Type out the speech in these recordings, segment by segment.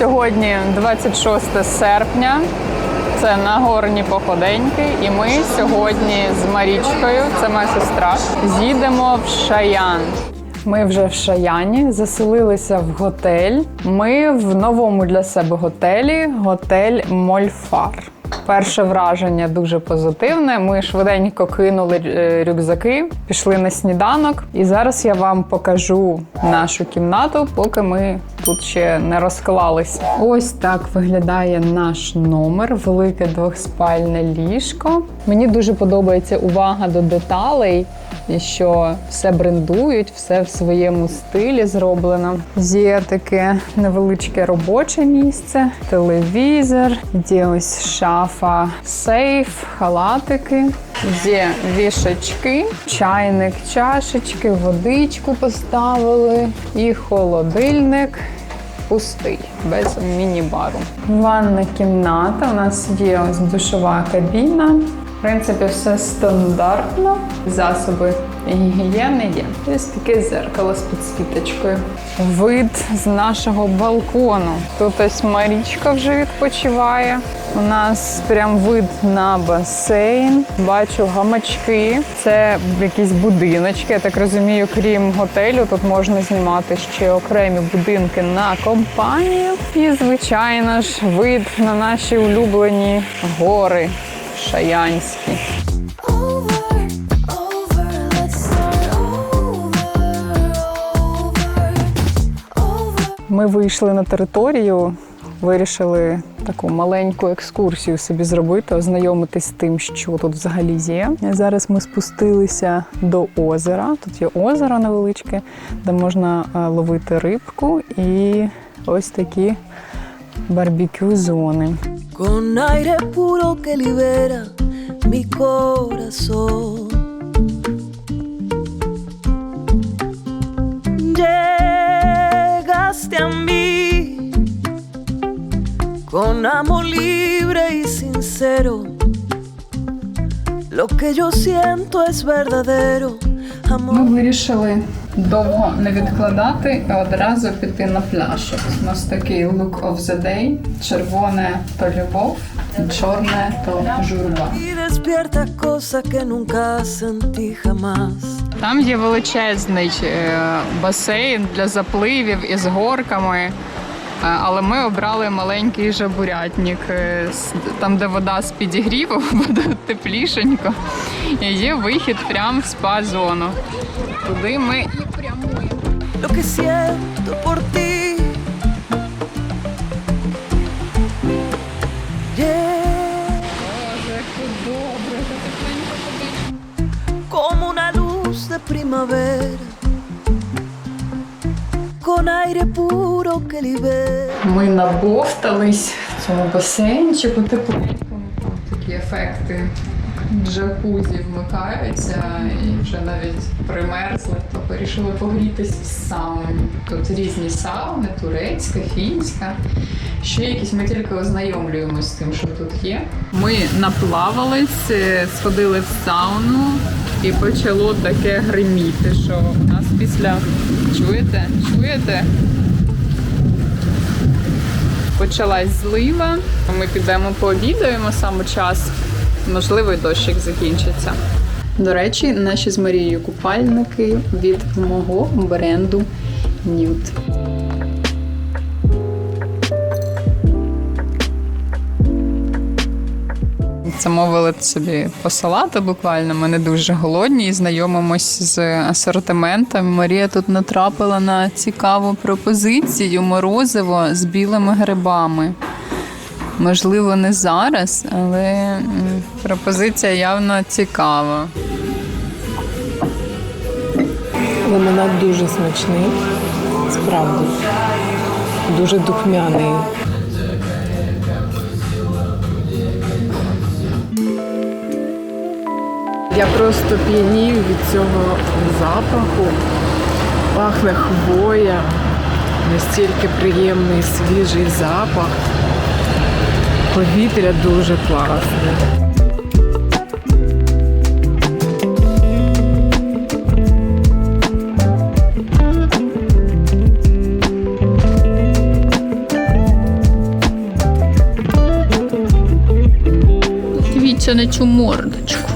Сьогодні 26 серпня. Це Нагорні походеньки, і ми сьогодні з Марічкою, це моя сестра, з'їдемо в Шаян. Ми вже в Шаяні заселилися в готель. Ми в новому для себе готелі готель Мольфар. Перше враження дуже позитивне. Ми швиденько кинули е, рюкзаки, пішли на сніданок, і зараз я вам покажу нашу кімнату, поки ми тут ще не розклалися. Ось так виглядає наш номер, велике двохспальне ліжко. Мені дуже подобається увага до деталей. І що все брендують, все в своєму стилі зроблено. Є таке невеличке робоче місце, телевізор, є ось шафа, сейф, халатики. Є вішачки, чайник, чашечки, водичку поставили і холодильник пустий, без міні-бару. Ванна кімната. У нас є ось душова кабіна. В принципі, все стандартно. Засоби гігієни є. Ось таке зеркало з підсвіточкою. Вид з нашого балкону. Тут ось Марічка вже відпочиває. У нас прям вид на басейн. Бачу гамачки. Це якісь будиночки. Я так розумію, крім готелю, тут можна знімати ще окремі будинки на компанію. І, звичайно ж, вид на наші улюблені гори шаянські. Ми вийшли на територію, вирішили таку маленьку екскурсію собі зробити, ознайомитись з тим, що тут взагалі є. Зараз ми спустилися до озера. Тут є озеро невеличке, де можна е, ловити рибку і ось такі барбекю зони. Con aire puro que libera mi corazón. Llegaste a mí con amor libre y sincero. Lo que yo siento es verdadero. Ми вирішили довго не відкладати і одразу піти на пляж. У нас такий look of the day. Червоне то любов, чорне то журба. Там є величезний е, басейн для запливів із горками. Е, Але ми обрали маленький жабурятник, е, там, де вода з підігрівом, буде теплішенько. І є вихід прямо в спа-зону. Туди ми і прямуємо. Como una luz de primavera, con aire puro que libera. Ми набовтались в цьому басейнчику тепленькому. Такі ефекти джакузі вмикаються і вже навіть примерзли, то вирішили погрітися з саунами. Тут різні сауни, турецька, фінська. Ще якісь ми тільки ознайомлюємося з тим, що тут є. Ми наплавались, е, сходили в сауну і почало таке гриміти, що у нас після чуєте? Чуєте? почалась злива. Ми підемо пообідаємо саме час. Можливо, і дощик закінчиться. До речі, наші з Марією купальники від мого бренду Nude. Замовили собі по салату буквально. Ми не дуже голодні і знайомимось з асортиментом. Марія тут натрапила на цікаву пропозицію морозиво з білими грибами. Можливо, не зараз, але пропозиція явно цікава. Лимонад дуже смачний, справді. Дуже духмяний. Я просто п'янію від цього запаху. Пахне хвоя, настільки приємний свіжий запах. Повітря дуже класне. Дивіться на цю мордочку.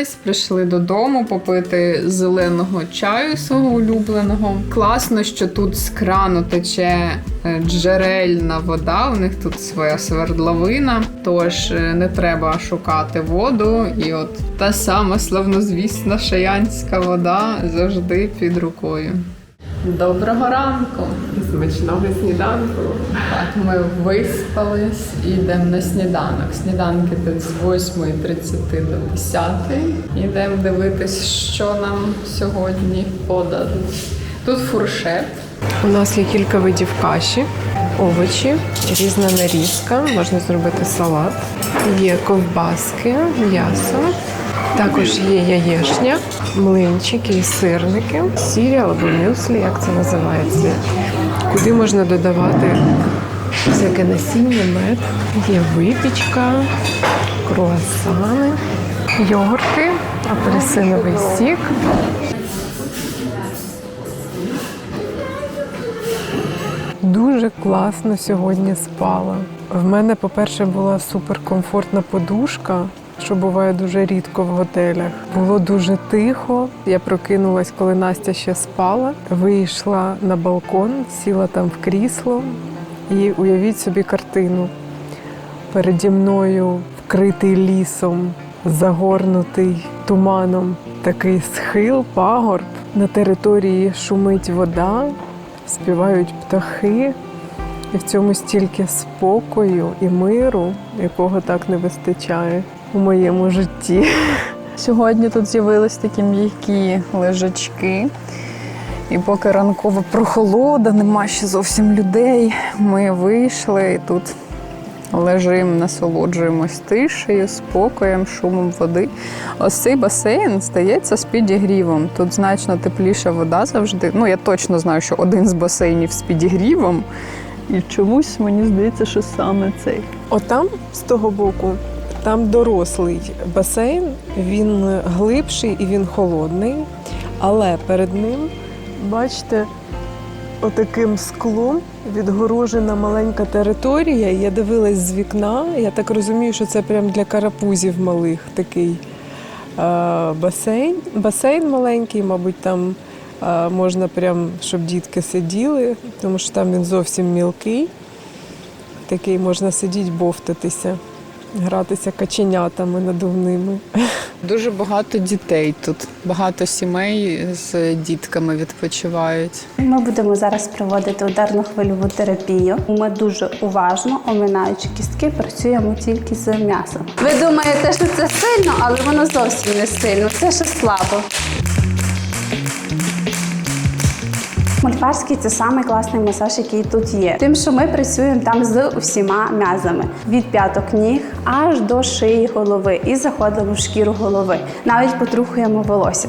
Нагулялись, прийшли додому попити зеленого чаю свого улюбленого. Класно, що тут з крану тече е, джерельна вода. У них тут своя свердловина, тож е, не треба шукати воду. І от та сама славнозвісна шаянська вода завжди під рукою. Доброго ранку! Смачного сніданку. Так, ми виспались і йдемо на сніданок. Сніданки тут з 8.30 до 10. Йдемо дивитись, що нам сьогодні подадуть. Тут фуршет. У нас є кілька видів каші, овочі, різна нарізка, можна зробити салат. Є ковбаски, м'ясо. Також є яєшня, млинчики і сирники, сіріал або мюслі, як це називається. Куди можна додавати всяке насіння, мед. Є випічка, круасани, йогурти, апельсиновий сік. Дуже класно сьогодні спала. В мене, по-перше, була суперкомфортна подушка, що буває дуже рідко в готелях. Було дуже тихо. Я прокинулась, коли Настя ще спала. Вийшла на балкон, сіла там в крісло і уявіть собі картину. Переді мною вкритий лісом, загорнутий туманом, такий схил, пагорб. На території шумить вода, співають птахи, і в цьому стільки спокою і миру, якого так не вистачає у моєму житті. Сьогодні тут з'явились такі м'які лежачки. І поки ранкова прохолода, нема ще зовсім людей. Ми вийшли і тут лежимо, насолоджуємось тишею, спокоєм, шумом води. Ось цей басейн здається з підігрівом. Тут значно тепліша вода завжди. Ну, я точно знаю, що один з басейнів з підігрівом. І чомусь мені здається, що саме цей. Отам, з того боку, там дорослий басейн, він глибший і він холодний, але перед ним, бачите, отаким склом відгорожена маленька територія. Я дивилась з вікна. Я так розумію, що це прям для карапузів малих такий е, басейн. Басейн маленький, мабуть, там е, можна прям, щоб дітки сиділи, тому що там він зовсім мілкий. Такий можна сидіти, бовтатися, гратися каченятами надувними. Дуже багато дітей тут, багато сімей з дітками відпочивають. Ми будемо зараз проводити ударну хвильову терапію. Ми дуже уважно, оминаючи кістки, працюємо тільки з м'ясом. Ви думаєте, що це сильно, але воно зовсім не сильно. Це ще слабо. Мольфарський це самий класний масаж, який тут є. Тим, що ми працюємо там з усіма м'язами від п'яток ніг аж до шиї голови і заходимо в шкіру голови. Навіть потрухуємо волосся.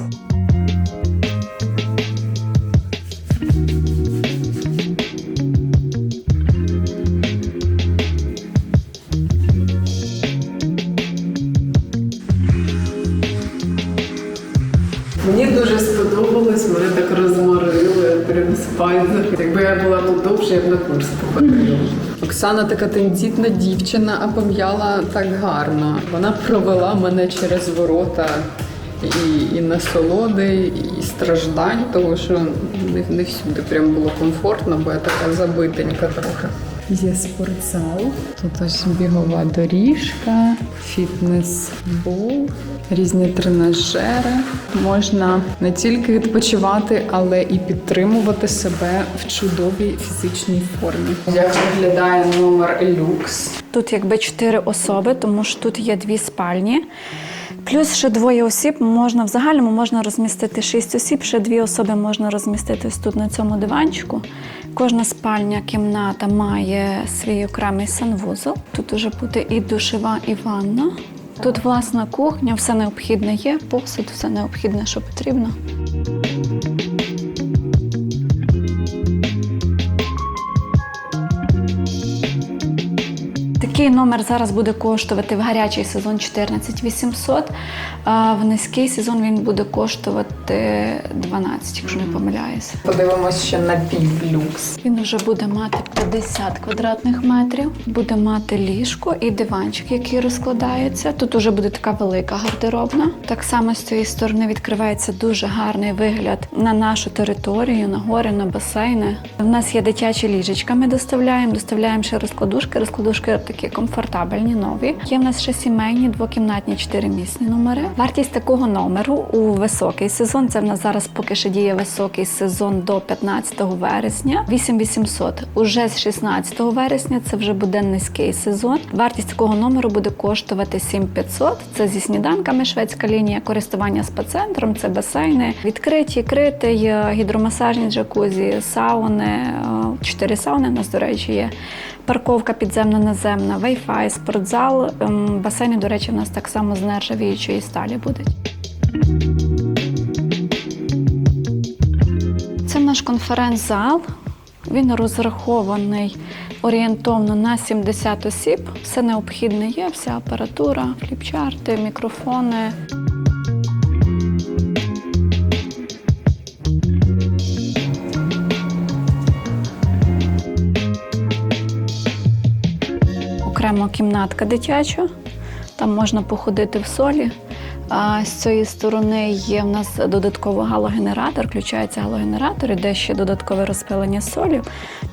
Оксана така тендітна дівчина, а пом'яла так гарно. Вона провела мене через ворота і, і насолоди, і страждань, тому що не, не всюди прям було комфортно, бо я така забитенька трохи. Є спортзал. Тут ось бігова доріжка, фітнес-бол, різні тренажери. Можна не тільки відпочивати, але і підтримувати себе в чудовій фізичній формі. Як виглядає номер люкс? Тут якби чотири особи, тому що тут є дві спальні. Плюс ще двоє осіб можна в загальному можна розмістити шість осіб, ще дві особи можна розмістити ось тут на цьому диванчику. Кожна спальня, кімната має свій окремий санвузол. Тут уже буде і душева, і ванна. Тут власна кухня, все необхідне є, посуд, все необхідне, що потрібно. Такий номер зараз буде коштувати в гарячий сезон 14 800, а в низький сезон він буде коштувати 12, якщо не помиляюся. Подивимось ще на півлюкс. Він вже буде мати 50 квадратних метрів, буде мати ліжко і диванчик, який розкладається. Тут уже буде така велика гардеробна. Так само з цієї сторони відкривається дуже гарний вигляд на нашу територію, на гори, на басейни. У нас є дитячі ліжечка. Ми доставляємо, доставляємо ще розкладушки. Розкладушки такі комфортабельні, нові. Є в нас ще сімейні, двокімнатні, чотиримісні номери. Вартість такого номеру у високий сезон. Це в нас зараз поки що діє високий сезон до 15 вересня. 8800. Уже з 16 вересня це вже буде низький сезон. Вартість такого номеру буде коштувати 7500. Це зі сніданками шведська лінія, користування спа-центром, це басейни, відкриті, критий, гідромасажні джакузі, сауни, е, чотири сауни у нас, до речі, є. Парковка підземна наземна, Wi-Fi, спортзал. Ем, Басейни, до речі, у нас так само з нержавіючої сталі будуть. Це наш конференц-зал. Він розрахований орієнтовно на 70 осіб. Все необхідне є, вся апаратура, фліпчарти, мікрофони. Окремо кімнатка дитяча. Там можна походити в солі. А з цієї сторони є в нас додатково галогенератор, включається галогенератор, іде ще додаткове розпилення солі.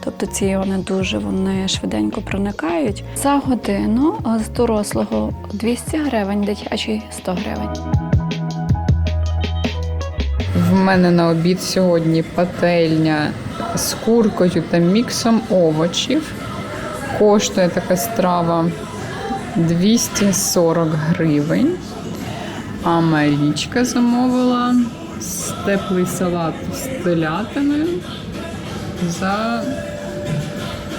Тобто ці іони дуже вони швиденько проникають. За годину з дорослого 200 гривень, дитячий 100 гривень. В мене на обід сьогодні пательня з куркою та міксом овочів. Коштує така страва 240 гривень. А Марічка замовила теплий салат з телятиною за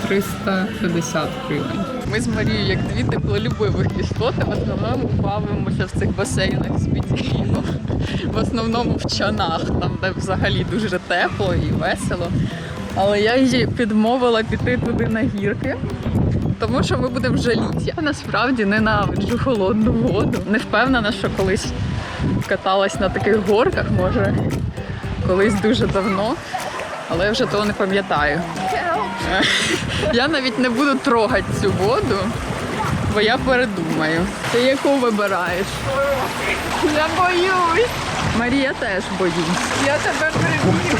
350 гривень. Ми з Марією, як дві теплолюбивих істоти, в основному бавимося в цих басейнах з підігрівом. В основному в чанах, там де взагалі дуже тепло і весело. Але я її підмовила піти туди на гірки, тому що ми будемо жаліти. Я насправді ненавиджу холодну воду. Не впевнена, що колись каталась на таких горках, може, колись дуже давно, але я вже того не пам'ятаю. Я навіть не буду трогати цю воду, бо я передумаю. Ти яку вибираєш? Я боюсь. Марія теж боїться. Я тебе переб'ю.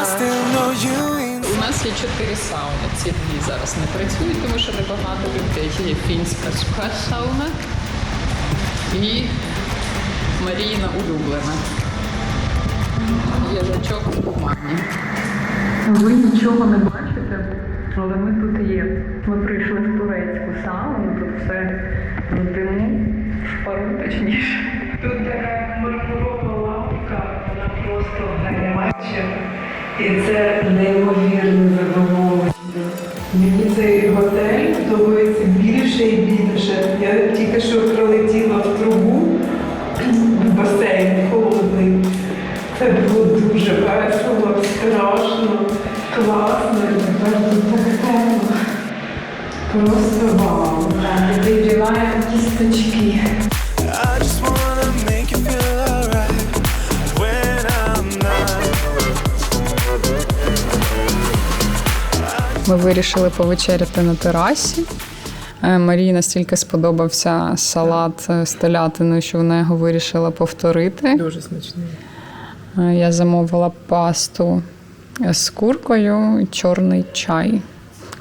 чотири сауни. Ці дві зараз не працюють, тому що небагато людей. Є фінська суха сауна і Маріїна улюблена. Їжачок в тумані. Ви нічого не бачите, але ми тут є. Ми прийшли в турецьку сауну, тут все в диму, в пару точніше. Тут така мармурова лавка, вона просто гаряча. І це неймовірне вирішили повечеряти на терасі. Е, Марії настільки сподобався салат е, з телятиною, що вона його вирішила повторити. Дуже смачний. Е, Я замовила пасту з куркою чорний чай.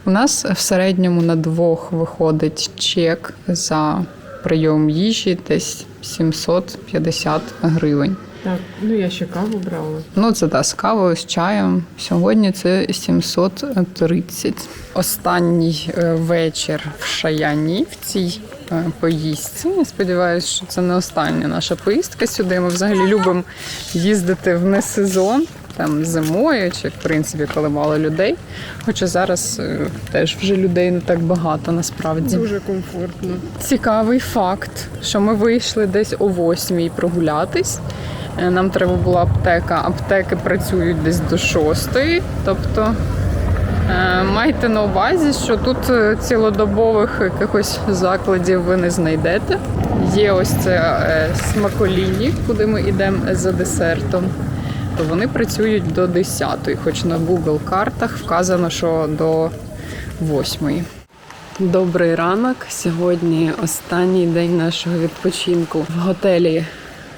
У нас в середньому на двох виходить чек за прийом їжі десь 750 гривень. Так, ну я ще каву брала. Ну, це та з кавою, з чаєм. Сьогодні це 730. Останній е, вечір в Шаяні в цій е, поїздці. Я сподіваюся, що це не остання наша поїздка сюди. Ми взагалі любимо їздити в несезон. Там зимою, чи в принципі, коли мало людей. Хоча зараз е, теж вже людей не так багато насправді. Дуже комфортно. Цікавий факт, що ми вийшли десь о восьмій прогулятись. Е, Нам треба була аптека. Аптеки працюють десь до шостої. Тобто е, майте на увазі, що тут е, цілодобових якихось закладів ви не знайдете. Є ось це смаколіні, куди ми йдемо за десертом. То вони працюють до 10-ї, хоч на Google картах вказано, що до 8-ї. Добрий ранок. Сьогодні останній день нашого відпочинку в готелі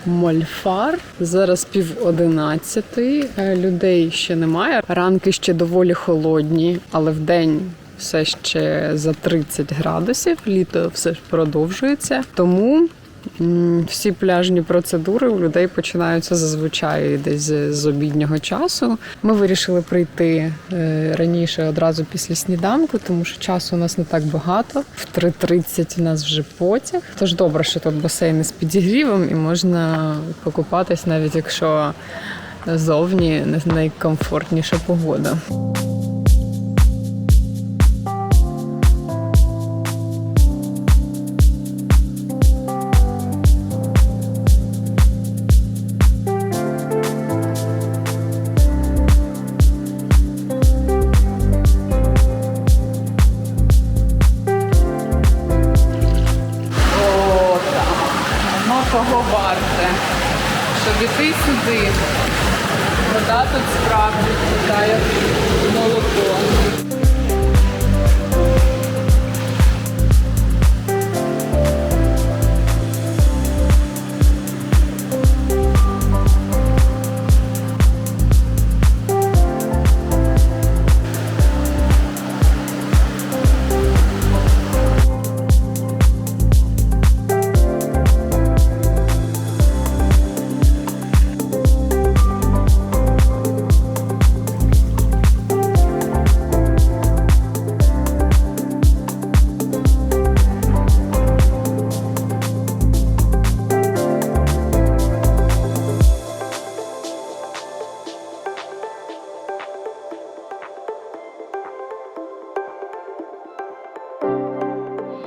Мольфар. Зараз пів одинадцятої. Е, Людей ще немає. Ранки ще доволі холодні, але в день все ще за 30 градусів. Літо все ж продовжується. Тому всі пляжні процедури у людей починаються зазвичай десь з обіднього часу. Ми вирішили прийти е, раніше одразу після сніданку, тому що часу у нас не так багато. В 3.30 у нас вже потяг. Тож добре, що тут басейни з підігрівом і можна покупатись, навіть якщо зовні не найкомфортніша погода.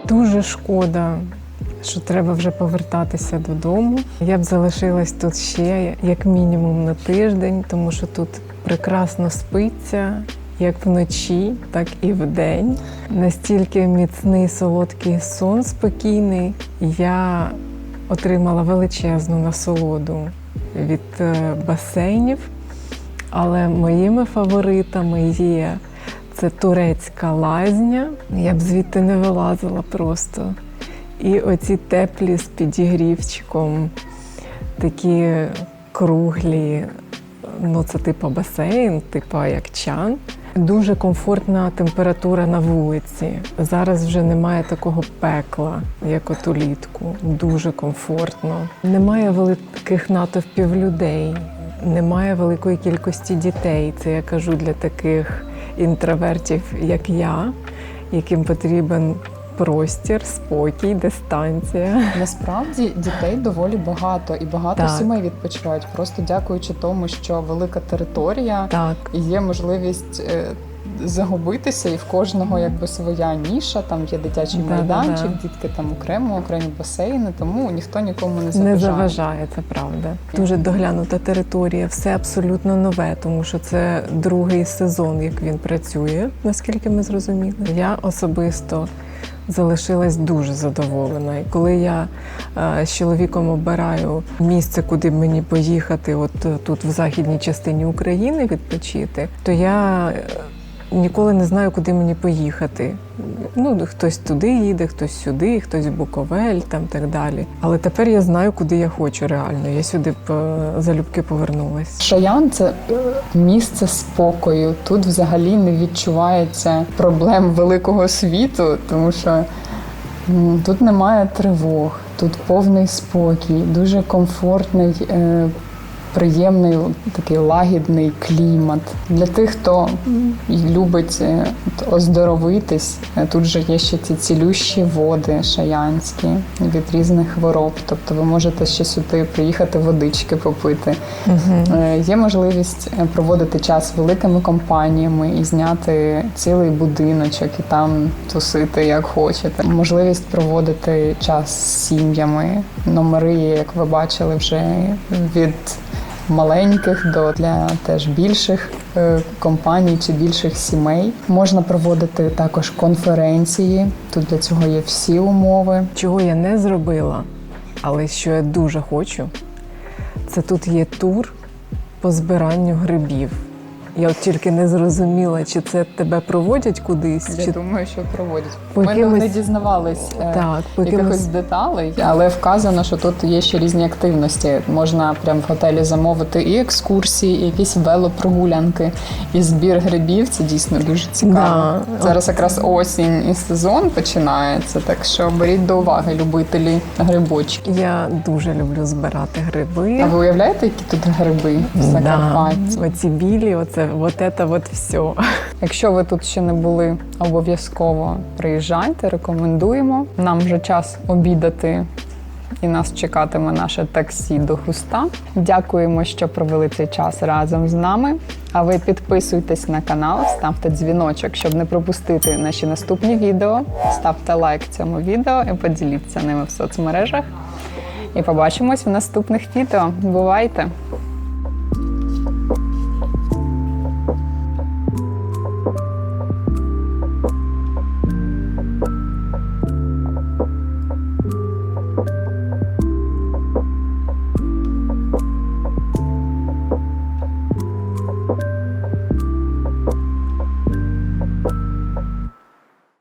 Дуже шкода, що треба вже повертатися додому. Я б залишилась тут ще як мінімум на тиждень, тому що тут прекрасно спиться. Як вночі, так і вдень. Настільки міцний солодкий сон спокійний. Я отримала величезну насолоду від е, басейнів, але моїми фаворитами є це турецька лазня. Я б звідти не вилазила просто. І оці теплі з підігрівчиком, такі круглі, ну це типу басейн, типу як чан. Дуже комфортна температура на вулиці. Зараз вже немає такого пекла, як от улітку. Дуже комфортно. Немає великих натовпів людей, немає великої кількості дітей. Це я кажу для таких інтровертів, як я, яким потрібен простір, спокій, дистанція. Насправді дітей доволі багато і багато Так. сімей відпочивають, просто дякуючи тому, що велика територія Так, і є можливість е, загубитися, і в кожного якби своя ніша. Там є дитячий Да-да-да. майданчик, дітки там окремо, окремі басейни, тому ніхто нікому не не заважає. заважає, це правда. Дуже доглянута територія, все абсолютно нове, тому що це другий сезон, як він працює, наскільки ми зрозуміли. Я особисто залишилась дуже задоволена. І коли я е, з чоловіком обираю місце, куди мені поїхати, от е, тут в західній частині України відпочити, то я е, Ніколи не знаю, куди мені поїхати. Ну, хтось туди їде, хтось сюди, хтось в Буковель, там так далі. Але тепер я знаю, куди я хочу реально. Я сюди е, залюбки повернулась. Шаян це е, місце спокою. Тут взагалі не відчувається проблем великого світу, тому що тут немає тривог, тут повний спокій, дуже комфортний. Приємний такий лагідний клімат для тих, хто любить е, оздоровитись. е, Тут же є ще ці цілющі води шаянські від різних хвороб. Тобто ви можете ще сюди приїхати водички попити. Е, Є можливість проводити час великими компаніями і зняти цілий будиночок і там тусити як хочете. Можливість проводити час з сім'ями. Номери, як ви бачили, вже від маленьких до для теж більших е, компаній чи більших сімей. Можна проводити також конференції. Тут для цього є всі умови. Чого я не зробила, але що я дуже хочу, це тут є тур по збиранню грибів. Я от тільки не зрозуміла, чи це тебе проводять кудись, Я чи думаю, що проводять. По Ми якимось- не дізнавались е, так, по якихось якимось деталей, але вказано, що тут є ще різні активності. Можна прямо в готелі замовити і екскурсії, і якісь велопрогулянки, і збір грибів. Це дійсно дуже цікаво. Да. Зараз якраз осінь і сезон починається, так що беріть до уваги любителі грибочків. я дуже люблю збирати гриби. А ви уявляєте, які тут гриби в Закарпатті? Да, оці білі, оце це от все. Якщо ви тут ще не були, обов'язково приїжджайте, рекомендуємо. Нам вже час обідати. І нас чекатиме наше таксі до хуста. Дякуємо, що провели цей час разом з нами. А ви підписуйтесь на канал, ставте дзвіночок, щоб не пропустити наші наступні відео. Ставте лайк цьому відео і поділіться ними в соцмережах. І побачимось в наступних відео. Бувайте!